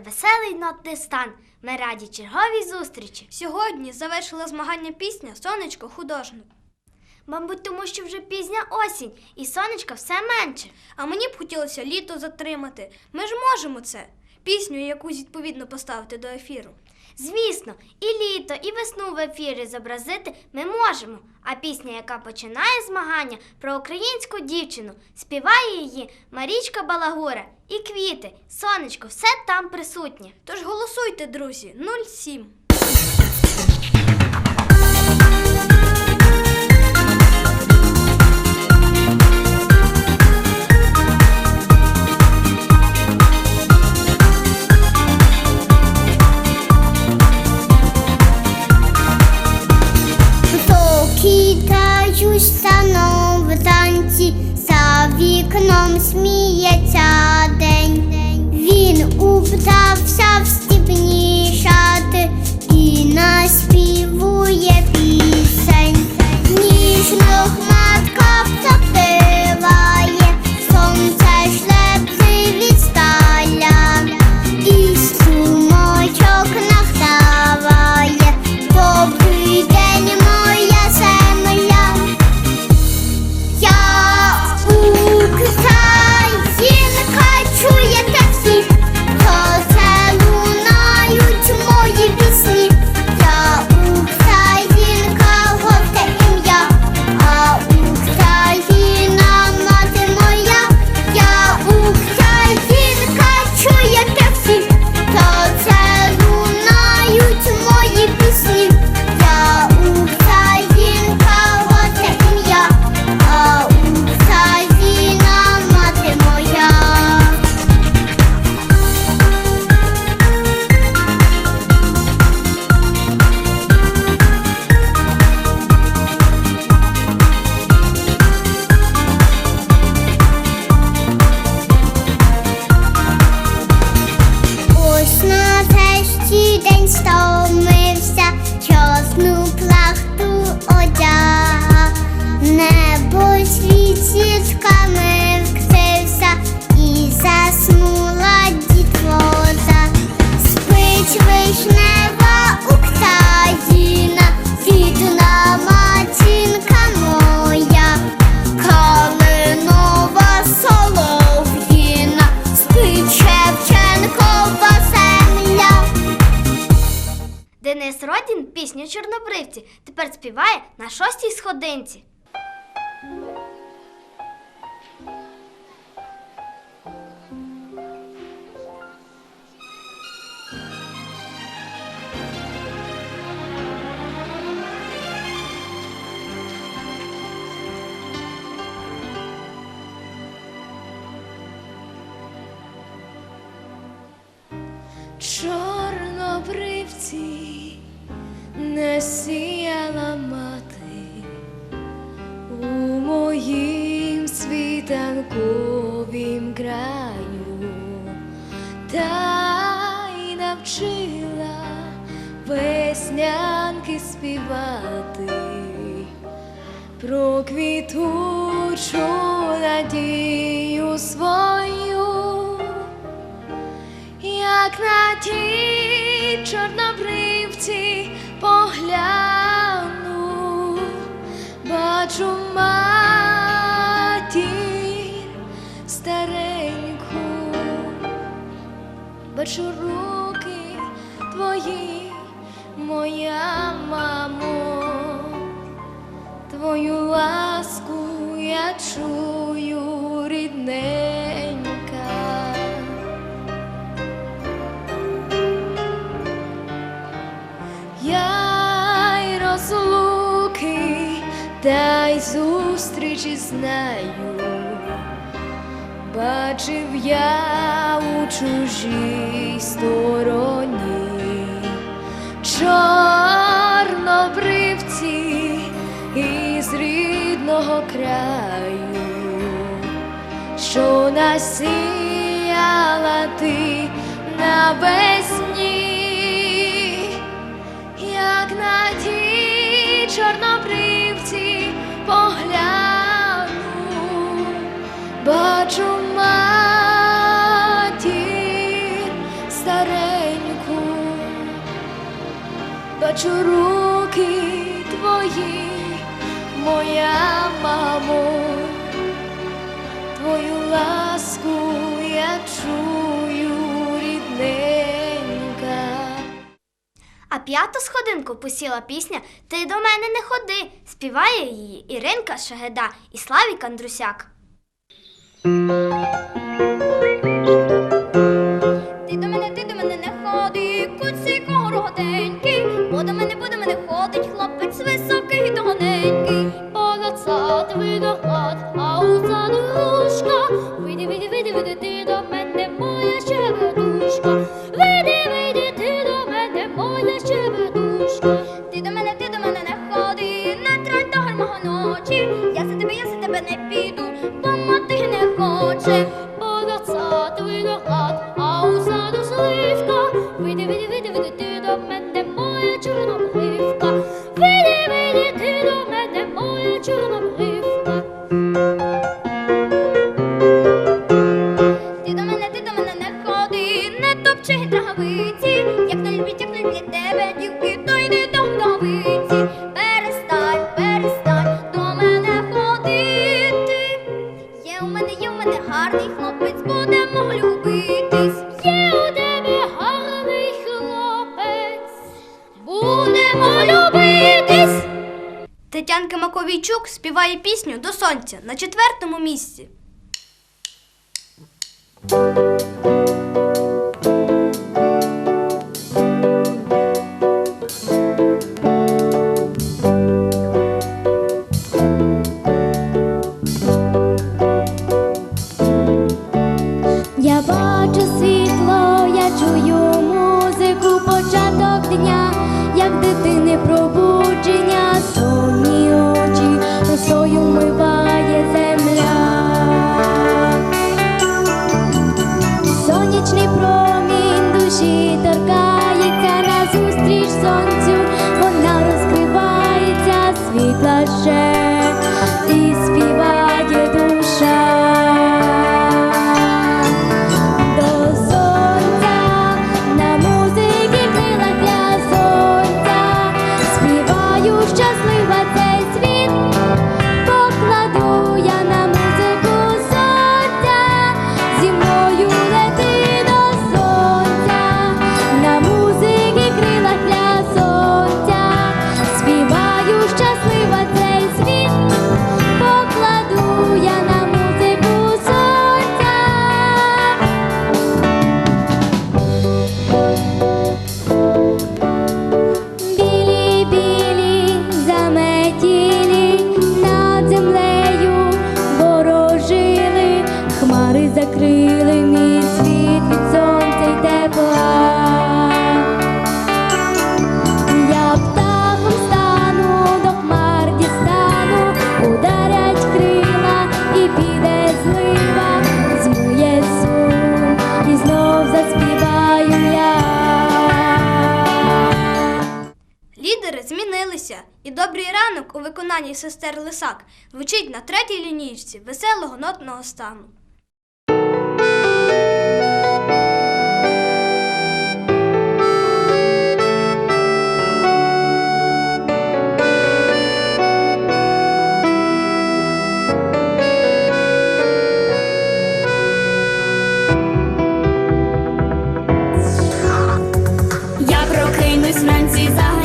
веселий нотний стан. Ми раді черговій зустрічі. Сьогодні завершила змагання пісня Сонечко художник. Мабуть, тому що вже пізня осінь, і сонечка все менше. А мені б хотілося літо затримати. Ми ж можемо це. Пісню якусь відповідно поставити до ефіру. Звісно, і літо, і весну в ефірі зобразити ми можемо. А пісня, яка починає змагання про українську дівчину, співає її Марічка Балагура і квіти, сонечко, все там присутнє. Тож голосуйте, друзі, 07. Тепер співає на шостій сходинці. Й навчила веснянки співати. Про квітучу надію свою як на ті чорнобривці погляну, бачу матір стареньку, бачу руки твої, моя мамо, твою ласку я чую рідненька. Я й розлуки, та й зустрічі знаю, бачив я у чужій стороні. Чорнобривці із рідного краю, що насіяла ти навесні як на ті чорнобривці бачу руки твої, моя мамо, твою ласку я чую рідненька. А п'яту сходинку посіла пісня Ти до мене не ходи. Співає її Іринка Шагеда і Славік Андрусяк. Вийди, ти до мене, моя щебетушка. Вийди, вийди, ти до мене, моя щебетушка. Як не люблять, як не тебе, дівки, то йди до вдовиці. Перестань, перестань до мене ходити. Є у мене, є у мене гарний хлопець, будемо любитись. Є у тебе гарний хлопець, будемо любитись. Тетянка Маковійчук співає пісню до сонця на четвертому місці. Закрили мій світ від сонця й тепла. Я птахом стану, до хмар дістану, ударять крила і піде злива, змує сум, заспіваю. Лідери змінилися, і добрий ранок у виконанні сестер Лисак звучить на третій лінійці веселого нотного стану. these are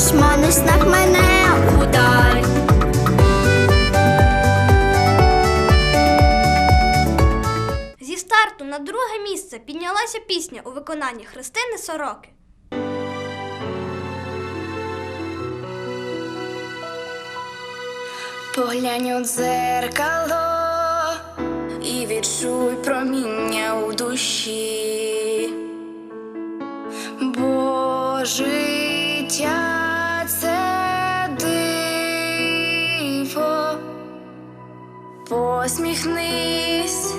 усіма на снах мене удар. Зі старту на друге місце піднялася пісня у виконанні Христини Сороки. Поглянь у дзеркало і відчуй проміння у душі, бо життя Посміхнись,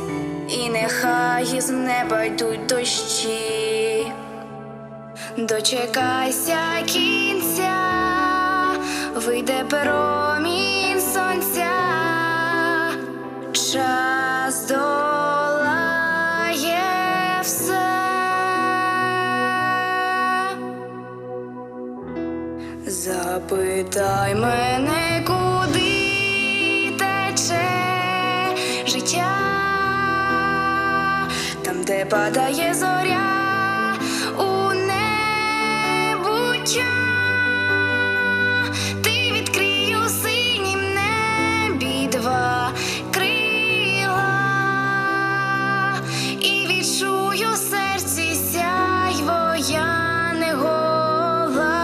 і нехай із неба йдуть дощі. Дочекайся кінця, вийде промінь сонця, час долає все. Запитай мене, життя, там, де падає зоря у небуття, ти відкрий у синім небі два крила і відчую в серці сяйво я не гола.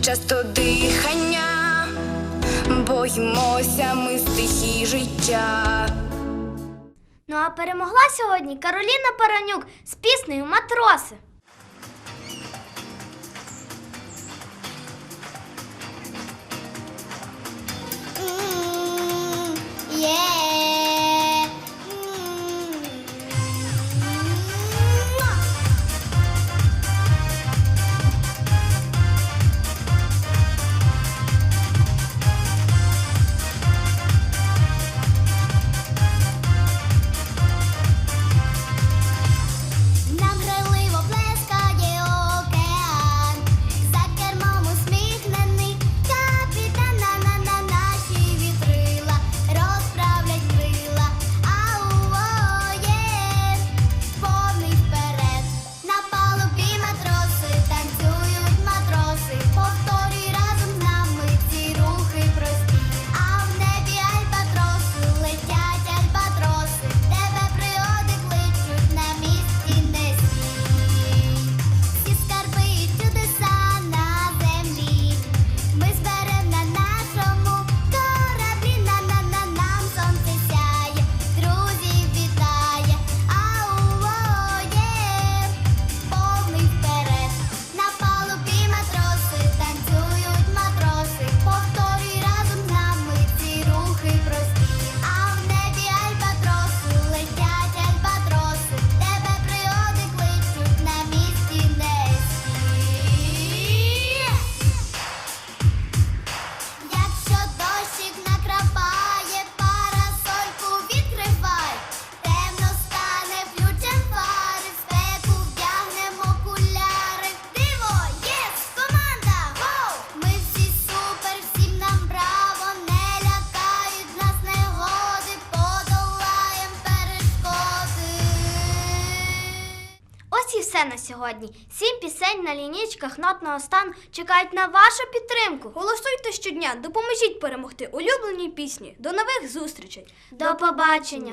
Часто дихання, боїмося ми стихій життя. Ну а перемогла сьогодні Кароліна Паранюк з піснею Матроси. Ось і все на сьогодні. Сім пісень на лінічках нотного стану чекають на вашу підтримку. Голосуйте щодня, допоможіть перемогти улюбленій пісні. До нових зустрічей! До побачення!